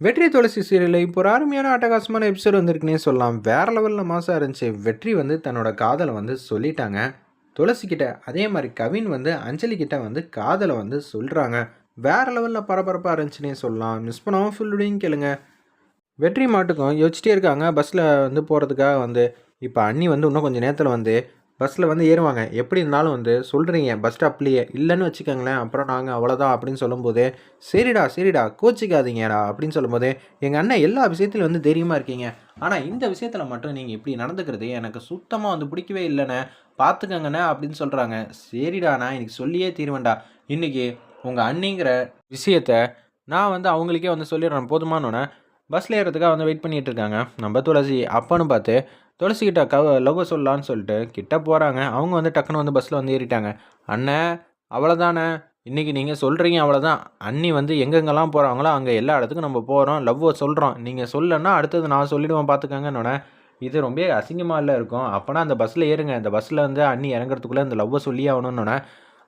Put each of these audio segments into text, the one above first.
வெற்றி துளசி சீரியலில் இப்போ ஒரு அருமையான அட்டகாசமான எபிசோட் வந்திருக்குன்னே சொல்லலாம். வேறு லெவலில் மாசாக இருந்துச்சு. வெற்றி வந்து தன்னோட காதலை வந்து சொல்லிட்டாங்க. துளசி கிட்ட அதே மாதிரி கவின் வந்து அஞ்சலி கிட்ட வந்து காதலை வந்து சொல்கிறாங்க வேறு லெவலில் பரபரப்பாக இருந்துச்சுன்னே சொல்லலாம். மிஸ் பண்ணாமல் ஃபுல்லுடையும் கேளுங்க. வெற்றி மாட்டுக்கும் யோசிச்சிட்டே இருக்காங்க. பஸ்ஸில் வந்து போகிறதுக்காக வந்து இப்போ அண்ணி வந்து இன்னும் கொஞ்சம் நேரத்தில் வந்து பஸ்ஸில் வந்து ஏறுவாங்க. எப்படி இருந்தாலும் வந்து சொல்கிறீங்க பஸ் ஸ்டாப்லேயே இல்லைன்னு வச்சுக்கோங்களேன் அப்புறம் நாங்கள் அவ்வளோதான் அப்படின்னு சொல்லும்போது சரிடா சரிடா கோச்சிக்காதீங்கடா அப்படின்னு சொல்லும்போது எங்கள் அண்ணன் எல்லா விஷயத்துலையும் வந்து தைரியமாக இருக்கீங்க. ஆனால் இந்த விஷயத்தில் மட்டும் நீங்கள் இப்படி நடந்துக்கிறது எனக்கு சுத்தமாக வந்து பிடிக்கவே இல்லைண்ணே. பார்த்துக்கங்கண்ணே அப்படின்னு சொல்கிறாங்க சரிடா நான் இன்னைக்கு சொல்லியே தீருவேன்டா. இன்றைக்கி உங்கள் அண்ணிங்கிற விஷயத்த நான் வந்து அவங்களுக்கே வந்து சொல்லிடுறேன். போதுமானோன்னே பஸ்ஸில் ஏறதுக்காக வந்து வெயிட் பண்ணிகிட்டு இருக்காங்க. நம்ம துளசி அப்பன்னு பார்த்து துளசிக்கிட்ட கவ லவ் சொல்லலான்னு சொல்லிட்டு கிட்ட போகிறாங்க அவங்க வந்து டக்குன்னு வந்து பஸ்ஸில் வந்து ஏறிட்டாங்க. அண்ணன் அவ்வளோதானே இன்றைக்கி நீங்கள் சொல்கிறீங்க அவ்வளோதான் அண்ணி வந்து எங்கெங்கெல்லாம் போகிறாங்களோ அங்கே எல்லா இடத்துக்கும் நம்ம போகிறோம் லவ்வை சொல்கிறோம் நீங்கள் சொல்லலைன்னா அடுத்தது நான் சொல்லிவிடுவேன் பார்த்துக்கங்கன்னொன்னே இது ரொம்ப அசிங்கமாக இல்லை இருக்கும். அப்போனா அந்த பஸ்ஸில் ஏறுங்க. இந்த பஸ்ஸில் வந்து அண்ணி இறங்குறதுக்குள்ளே அந்த லவ்வை சொல்லி ஆகணுன்னொன்னே.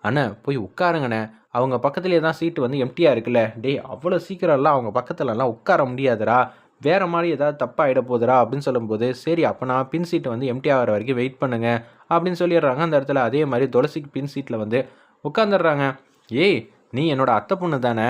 அண்ணே போய் உட்காருங்கண்ணே. அவங்க பக்கத்துலேயே தான் சீட்டு வந்து எம்டியாக இருக்குல்ல. டேய் அவ்வளோ சீக்கிரம்லாம் அவங்க பக்கத்துலலாம் உட்கார முடியாதுடா. வேறு மாதிரி ஏதாவது தப்பாக போகுதுடா அப்படின்னு சொல்லும்போது சரி அப்போ நான் பின் சீட்டை வந்து எம்டி ஆகிற வரைக்கும் வெயிட் பண்ணுங்க அப்படின்னு சொல்லிடுறாங்க. அந்த இடத்துல அதே மாதிரி துளசிக்கு பின் சீட்டில் வந்து உட்காந்துடுறாங்க ஏய் நீ என்னோட அத்தை பொண்ணு தானே?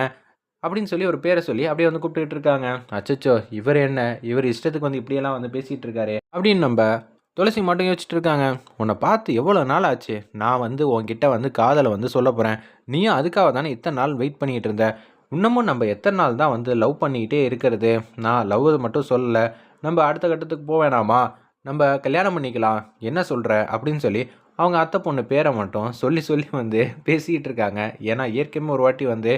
அப்படின்னு சொல்லி ஒரு பேரை சொல்லி அப்படியே வந்து கூப்பிட்டுக்கிட்டு இருக்காங்க. அச்சச்சோ இவர் என்ன? இவர் இஷ்டத்துக்கு வந்து இப்படியெல்லாம் வந்து பேசிகிட்டு இருக்காரு அப்படின்னு நம்ம துளசி மட்டும் யோசிச்சுட்டு இருக்காங்க. உன்னை பார்த்து எவ்வளோ நாள் ஆச்சு? நான் வந்து உன்கிட்ட வந்து காதலை வந்து சொல்ல போகிறேன் நீயும் அதுக்காக தானே இத்தனை நாள் வெயிட் பண்ணிகிட்டு இருந்த? இன்னமும் நம்ம எத்தனை நாள் தான் வந்து லவ் பண்ணிக்கிட்டே இருக்கிறது? நான் லவ் மட்டும் சொல்லலை. நம்ம அடுத்த கட்டத்துக்கு போக வேணாமா? நம்ம கல்யாணம் பண்ணிக்கலாம். என்ன சொல்கிற அப்படின்னு சொல்லி அவங்க அத்தை பொண்ணு பேரை மட்டும் சொல்லி சொல்லி வந்து பேசிக்கிட்டு இருக்காங்க. ஏன்னா ஏற்கனவே ஒரு வாட்டி வந்து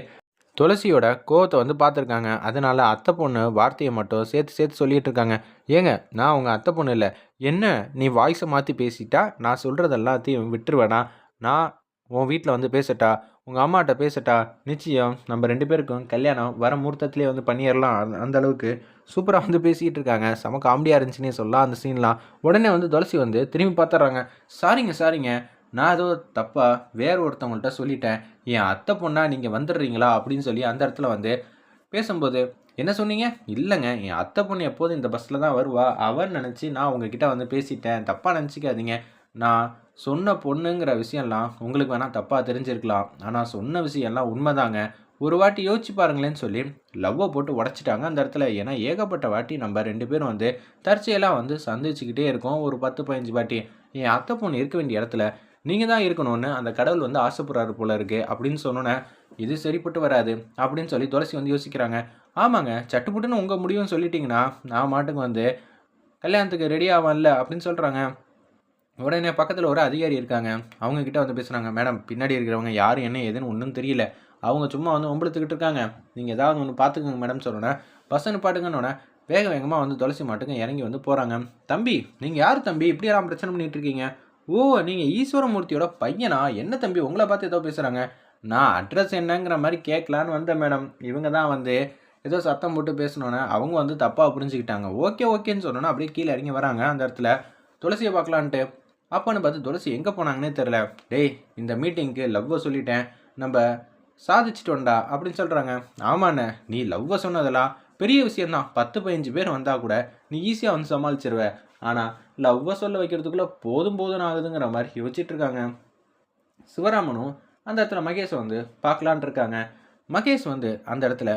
துளசியோட கோவத்தை வந்து பார்த்துருக்காங்க. அதனால் அத்தை பொண்ணு வார்த்தையை மட்டும் சேர்த்து சேர்த்து சொல்லிகிட்டு இருக்காங்க. ஏங்க நான் அவங்க அத்தை பொண்ணு இல்லை. என்ன நீ வாய்ஸை மாற்றி பேசிட்டா? நான் சொல்கிறது எல்லாத்தையும் விட்டுருவேனா? நான் உன் வீட்டில் வந்து பேசட்டா? உங்கள் அம்மாட்ட பேசட்டா நிச்சயம் நம்ம ரெண்டு பேருக்கும் கல்யாணம் வர முகூர்த்தத்துலேயே வந்து பண்ணிடலாம் அந்த- அந்த அளவுக்கு சூப்பராக வந்து பேசிக்கிட்டு இருக்காங்க. செம காமெடியாக இருந்துச்சுன்னே சொல்லலாம். அந்த சீன்லாம் உடனே வந்து துளசி வந்து திரும்பி பார்த்துட்றாங்க சாரிங்க சாரிங்க. நான் ஏதோ தப்பாக வேற ஒருத்தவங்கள்ட்ட சொல்லிட்டேன். என் அத்தை பொண்ணா நீங்கள் வந்துடுறீங்களா? அப்படின்னு சொல்லி அந்த இடத்துல வந்து பேசும்போது என்ன சொன்னீங்க? இல்லைங்க. என் அத்தை பொண்ணு எப்போதும் இந்த பஸ்ஸில் தான் வருவா. அவர் நினச்சி நான் உங்ககிட்ட வந்து பேசிட்டேன். தப்பாக நினச்சிக்காதீங்க. நான் சொன்ன பொண்ணுங்கிற விஷயம்லாம் உங்களுக்கு வேணால் தப்பாக தெரிஞ்சிருக்கலாம். ஆனால் சொன்ன விஷயம்லாம் உண்மைதாங்க. ஒரு வாட்டி யோசிச்சு பாருங்களேன்னு சொல்லி லவ்வை போட்டு உடச்சிட்டாங்க அந்த இடத்துல. ஏன்னா ஏகப்பட்ட வாட்டி நம்ம ரெண்டு பேரும் வந்து தற்செயலாக வந்து சந்திச்சுக்கிட்டே இருக்கோம். ஒரு பத்து பதினஞ்சு வாட்டி. என் அத்தை பொண்ணு இருக்க வேண்டிய இடத்துல நீங்கள் தான் இருக்கணும்னு அந்த கடவுள் வந்து ஆசைப்படுறாரு போல இருக்குது அப்படின்னு சொன்னோன்னே இது சரிப்பட்டு வராது அப்படின்னு சொல்லி துளசி வந்து யோசிக்கிறாங்க. ஆமாங்க சட்டுப்புட்டுன்னு உங்கள் முடிவுன்னு சொல்லிட்டீங்கன்னா நான் மாட்டுக்கு வந்து கல்யாணத்துக்கு ரெடி ஆவான்ல அப்படின்னு சொல்கிறாங்க உடனே பக்கத்தில் ஒரு அதிகாரி இருக்காங்க. அவங்க கிட்ட வந்து பேசுகிறாங்க மேடம் பின்னாடி இருக்கிறவங்க யார் என்ன ஏதுன்னு ஒன்றும் தெரியல. அவங்க சும்மா வந்து ஒம்பளத்துக்கிட்டு இருக்காங்க. நீங்கள் ஏதாவது ஒன்று பார்த்துக்கோங்க மேடம் சொன்னோன்னே பஸ் நிப்பாட்டுங்கன்னொன்னே வேக வேகமாக வந்து துளசி மாட்டுங்க இறங்கி வந்து போகிறாங்க தம்பி நீங்கள் யார் தம்பி? இப்படி யாரும் பிரச்சனை பண்ணிகிட்டு இருக்கீங்க? ஓ நீங்கள் ஈஸ்வரமூர்த்தியோட பையனா? என்ன தம்பி உங்களை பார்த்து ஏதோ பேசுகிறாங்க நான் அட்ரஸ் என்னங்கிற மாதிரி கேட்கலான்னு வந்தேன் மேடம். இவங்க தான் வந்து ஏதோ சத்தம் போட்டு பேசினோன்னே அவங்க வந்து தப்பாக புரிஞ்சுக்கிட்டாங்க. ஓகே ஓகேன்னு சொன்னோன்னே அப்படியே கீழே இறங்கி வராங்க அந்த இடத்துல. துளசியை பார்க்கலான்ட்டு. அப்போன்னு பார்த்து துளசி எங்கே போனாங்கன்னே தெரில டேய் இந்த மீட்டிங்க்கு லவ்வை சொல்லிட்டேன். நம்ம சாதிச்சிட்டோண்டா அப்படின்னு சொல்கிறாங்க ஆமாண்ணே நீ லவ்வை சொன்னதெல்லாம் பெரிய விஷயந்தான் பத்து பதினஞ்சு பேர் வந்தால் கூட நீ ஈஸியாக வந்து சமாளிச்சிருவ. ஆனால் லவ்வை சொல்ல வைக்கிறதுக்குள்ளே போதும் போதும் ஆகுதுங்கிற மாதிரி யோசிச்சுட்டு இருக்காங்க. சிவராமனும் அந்த இடத்துல மகேஷ் வந்து பார்க்கலான் இருக்காங்க. மகேஷ் வந்து அந்த இடத்துல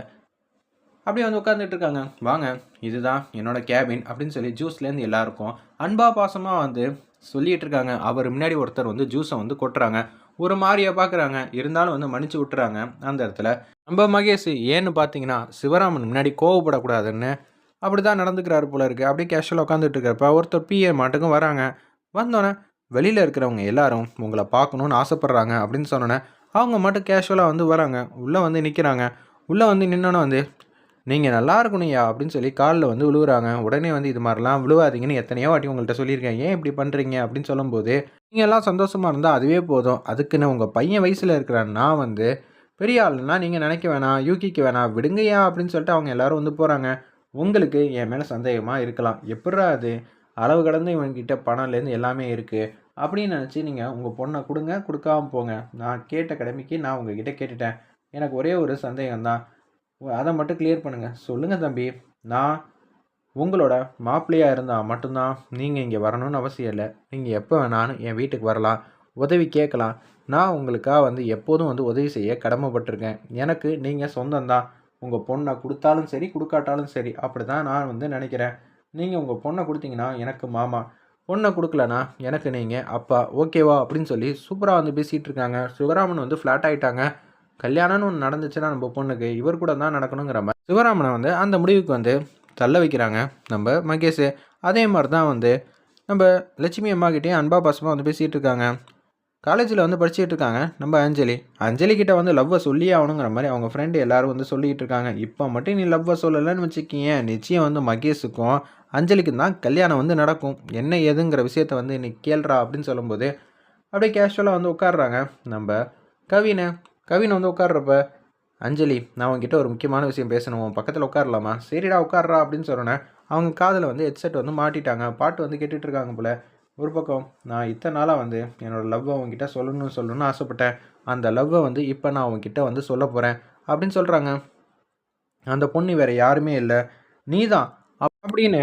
அப்படியே வந்து உட்காந்துட்டு இருக்காங்க. வாங்க இதுதான் என்னோட கேபின் அப்படின்னு சொல்லி ஜூஸ்லேருந்து எல்லாருக்கும் அன்பா பாசமாக வந்து சொல்லிட்டு இருக்காங்க அவர் முன்னாடி ஒருத்தர் வந்து ஜூஸை வந்து கொட்டுறாங்க. ஒரு மாதிரியாக பார்க்குறாங்க. இருந்தாலும் வந்து மன்னிச்சு விட்டுறாங்க அந்த இடத்துல. நம்ம மகேஷ் ஏன்னு பார்த்தீங்கன்னா சிவராமன் முன்னாடி கோவப்படக்கூடாதுன்னு அப்படி தான் நடந்துக்கிறாரு போல இருக்கு. அப்படியே கேஷுவலாக உட்காந்துட்டு இருக்கிறப்ப ஒருத்தர் பிஏ மாட்டுக்கும் வராங்க. வந்தோன்னே வெளியில் இருக்கிறவங்க எல்லாரும் உங்களை பார்க்கணுன்னு ஆசைப்பட்றாங்க. அப்படின்னு சொன்னோன்னே அவங்க மட்டும் கேஷுவலாக வந்து வராங்க. உள்ளே வந்து நிற்கிறாங்க உள்ளே வந்து நின்னோன்னே வந்து நீங்கள் நல்லா இருக்கணும்யா அப்படின்னு சொல்லி காலில் வந்து விழுவுறாங்க உடனே வந்து இது மாதிரிலாம் விழுவாதீங்கன்னு எத்தனையோ வாட்டி உங்கள்கிட்ட சொல்லியிருக்கேன். ஏன் இப்படி பண்ணுறீங்க அப்படின்னு சொல்லும்போது நீங்கள் எல்லாம் சந்தோஷமாக இருந்தால் அதுவே போதும். அதுக்குன்னு உங்கள் பையன் வயசில் இருக்கிற நான் வந்து பெரிய ஆளுன்னா நீங்கள் நினைக்க வேணாம் யூகிக்க வேணாம் விடுங்கய்யா அப்படின்னு சொல்லிட்டு அவங்க எல்லோரும் வந்து போகிறாங்க உங்களுக்கு என் மேலே சந்தேகமாக இருக்கலாம். எப்பட்றா அது? அளவு கடந்து இவன்கிட்ட பணம்லேருந்து எல்லாமே இருக்குது அப்படின்னு நினச்சி நீங்கள் உங்கள் பொண்ணை கொடுங்க கொடுக்காம போங்க. நான் கேட்ட கடமைக்கு நான் உங்ககிட்ட கேட்டுட்டேன். எனக்கு ஒரே ஒரு சந்தேகம்தான். அதை மட்டும் கிளியர் பண்ணுங்கள் சொல்லுங்கள் தம்பி. நான் உங்களோட மாப்பிள்ளையாக இருந்தால் மட்டும்தான் நீங்கள் இங்கே வரணும்னு அவசியம் இல்லை. நீங்கள் எப்போ வேணாலும் என் வீட்டுக்கு வரலாம். உதவி கேட்கலாம். நான் உங்களுக்காக வந்து எப்போதும் வந்து உதவி செய்ய கடமைப்பட்டிருக்கேன். எனக்கு நீங்கள் சொந்தம்தான் உங்கள் பொண்ணை கொடுத்தாலும் சரி கொடுக்காட்டாலும் சரி அப்படி தான் நான் வந்து நினைக்கிறேன். நீங்கள் உங்கள் பொண்ணை கொடுத்தீங்கன்னா எனக்கு மாமா. பொண்ணை கொடுக்கலனா எனக்கு நீங்கள் அப்பா. ஓகேவா? அப்படின்னு சொல்லி சூப்பராக வந்து பேசிகிட்டு இருக்காங்க. சிவராமன் வந்து ஃப்ளாட் ஆகிட்டாங்க கல்யாணம்னு ஒன்று நடந்துச்சுன்னா நம்ம பொண்ணுக்கு இவர் கூட தான் நடக்கணுங்கிற மாதிரி சிவராமனை வந்து அந்த முடிவுக்கு வந்து தள்ள வைக்கிறாங்க. நம்ம மகேஷ் அதே மாதிரி தான் வந்து நம்ம லட்சுமி அம்மாக்கிட்டேயும் அன்பா பாசமாக வந்து பேசிகிட்டு இருக்காங்க. காலேஜில் வந்து படிச்சுட்டு இருக்காங்க. நம்ம அஞ்சலி. அஞ்சலி கிட்ட வந்து லவ்வை சொல்லியே ஆகணுங்கிற மாதிரி அவங்க ஃப்ரெண்டு எல்லாரும் வந்து சொல்லிகிட்டு இருக்காங்க. இப்போ மட்டும் நீ லவ்வை சொல்லலைன்னு வச்சுக்கிங்க நிச்சயம் வந்து மகேஷுக்கும் அஞ்சலிக்கும் தான் கல்யாணம் வந்து நடக்கும். என்ன ஏதுங்கிற விஷயத்த வந்து நீ கேள்றா அப்படின்னு சொல்லும்போது அப்படியே கேஷுவலாக வந்து உட்காடுறாங்க நம்ம கவினை கவின் வந்து உட்காடுறப்ப அஞ்சலி நான் உங்ககிட்ட ஒரு முக்கியமான விஷயம் பேசணும். உன் பக்கத்தில் உட்காரலாமா? சரிடா உட்கார்றா அப்படின்னு சொன்னேன் அவங்க காதில் வந்து ஹெட்செட் வந்து மாட்டிட்டாங்க. பாட்டு வந்து கேட்டுட்ருக்காங்க போல். ஒரு பக்கம் நான் இத்தனை நாளாக வந்து என்னோடய லவ்வை அவங்ககிட்ட சொல்லணும்னு சொல்லணும்னு ஆசைப்பட்டேன். அந்த லவ்வை வந்து இப்போ நான் அவங்ககிட்ட வந்து சொல்ல போகிறேன் அப்படின்னு சொல்கிறாங்க அந்த பொண்ணு வேறு யாருமே இல்லை. நீ தான் அப்படின்னு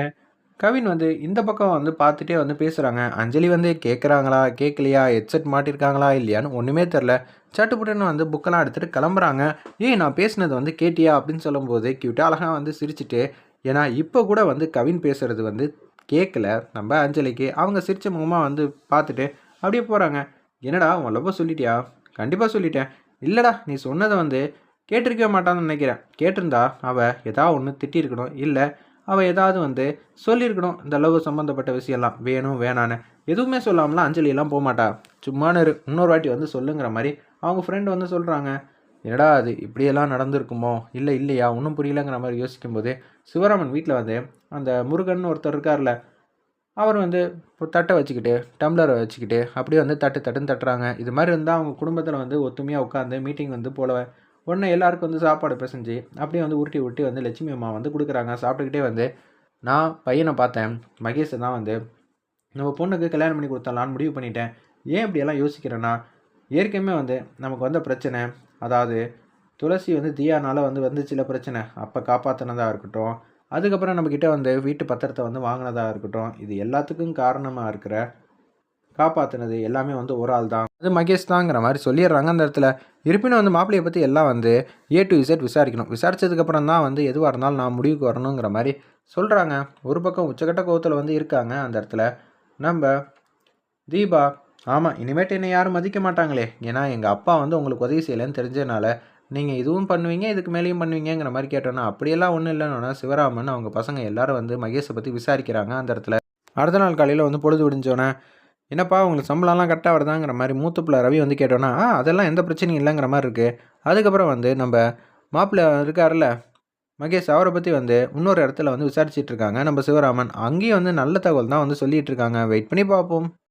கவின் வந்து இந்த பக்கம் வந்து பார்த்துட்டே வந்து பேசுகிறாங்க அஞ்சலி வந்து கேட்குறாங்களா கேட்கலையா ஹெட்செட் மாட்டிருக்காங்களா? இல்லையான்னு ஒன்றுமே தெரில சட்டுப்புட்டுன்னு வந்து புக்கெல்லாம் எடுத்துகிட்டு கிளம்புறாங்க. ஏய் நான் பேசினது வந்து கேட்டியா? அப்படின்னு சொல்லும்போது கியூட்டாக அழகாக வந்து சிரிச்சிட்டு ஏன்னா இப்போ கூட வந்து கவின் பேசுகிறது வந்து கேட்கல நம்ம அஞ்சலிக்கு அவங்க சிரிச்ச முகமாக வந்து பார்த்துட்டு அப்படியே போகிறாங்க என்னடா உன் சொல்லிட்டியா? கண்டிப்பாக சொல்லிட்டேன். இல்லைடா நீ சொன்னதை வந்து கேட்டிருக்கவே மாட்டான்னு நினைக்கிறேன். கேட்டிருந்தா அவள் ஏதாவது ஒன்று திட்டிருக்கணும் இல்லை அவள் ஏதாவது வந்து சொல்லியிருக்கணும். இந்த லவ் சம்மந்தப்பட்ட விஷயம்லாம் வேணும் வேணான்னு. எதுவுமே சொல்லாமலாம் அஞ்சலியெல்லாம் போக மாட்டா சும்மானு இன்னொரு வாட்டி வந்து சொல்லுங்கிற மாதிரி அவங்க ஃப்ரெண்டு வந்து சொல்கிறாங்க என்னடா அது? இப்படியெல்லாம் நடந்திருக்குமோ? இல்லை இல்லையா? ஒன்றும் புரியலங்கிற மாதிரி யோசிக்கும்போது சிவராமன் வீட்டில் வந்து அந்த முருகன் ஒருத்தர் இருக்கார்ல அவர் வந்து தட்டை வச்சுக்கிட்டு டம்ளரை வச்சுக்கிட்டு அப்படியே வந்து தட்டு தட்டுன்னு தட்டுறாங்க. இது மாதிரி இருந்தால் அவங்க குடும்பத்தில் வந்து ஒத்துமையாக உட்காந்து மீட்டிங் வந்து போல உடனே எல்லாருக்கும் வந்து சாப்பாடு பிசைஞ்சு அப்படியே வந்து உருட்டி உருட்டி வந்து லட்சுமி அம்மா வந்து கொடுக்குறாங்க. சாப்பிட்டுக்கிட்டே வந்து நான் பையனை பார்த்தேன் மகேஷை தான் வந்து நம்ம பொண்ணுக்கு கல்யாணம் பண்ணி கொடுத்தலான்னு முடிவு பண்ணிட்டேன். ஏன் இப்படியெல்லாம் யோசிக்கிறேன்னா ஏற்கனவே வந்து நமக்கு வந்த பிரச்சனை அதாவது துளசி வந்து தீயானால் வந்து வந்துச்சுல பிரச்சனை. அப்போ காப்பாற்றினதாக இருக்கட்டும். அதுக்கப்புறம் நம்மக்கிட்ட வந்து வீட்டு பத்திரத்தை வந்து வாங்கினதாக இருக்கட்டும். இது எல்லாத்துக்கும் காரணமாக இருக்கிற காப்பாற்றினது எல்லாமே வந்து ஒரு ஆள் தான். அது மகேஷ் தாங்கிற மாதிரி சொல்லிடுறாங்க அந்த இடத்துல. இருப்பினும் வந்து மாப்பிள்ளையை பற்றி எல்லாம் வந்து ஏ டு இசட் விசாரிக்கணும். விசாரித்ததுக்கப்புறம் தான் வந்து எதுவாக இருந்தாலும் நான் முடிவுக்கு வரணுங்கிற மாதிரி சொல்கிறாங்க ஒரு பக்கம் உச்சக்கட்ட கோவத்தில் வந்து இருக்காங்க அந்த இடத்துல. நம்ம தீபா ஆமாம் இனிமேட்டு என்னை யாரும் மதிக்க மாட்டாங்களே. ஏன்னா எங்கள் அப்பா வந்து உங்களுக்கு உதவி செய்யலைன்னு தெரிஞ்சதுனால நீங்கள் இதுவும் பண்ணுவீங்க இதுக்கு மேலேயும் பண்ணுவீங்கிற மாதிரி கேட்டோன்னா அப்படியெல்லாம் ஒன்றும் இல்லைன்னா சிவராமன் அவங்க பசங்க எல்லாரும் வந்து மகேஷை பற்றி விசாரிக்கிறாங்க அந்த இடத்துல. அடுத்த நாள் காலையில் வந்து பொழுது விடிஞ்சோன்னே என்னப்பா உங்களுக்கு சம்பளம்லாம் கரெக்டாக வருதாங்கிற மாதிரி மூத்த பிள்ளை ரவி வந்து கேட்டோன்னா ஆ அதெல்லாம் எந்த பிரச்சனையும் இல்லைங்கிற மாதிரி இருக்குது அதுக்கப்புறம் வந்து நம்ம மாப்பிள்ளை இருக்கார்ல மகேஷ் அவரை பற்றி வந்து இன்னொரு இடத்துல வந்து விசாரிச்சிட்டு இருக்காங்க நம்ம சிவராமன். அங்கேயும் வந்து நல்ல தகவல் தான் வந்து சொல்லிகிட்டு இருக்காங்க. வெயிட் பண்ணி பார்ப்போம்.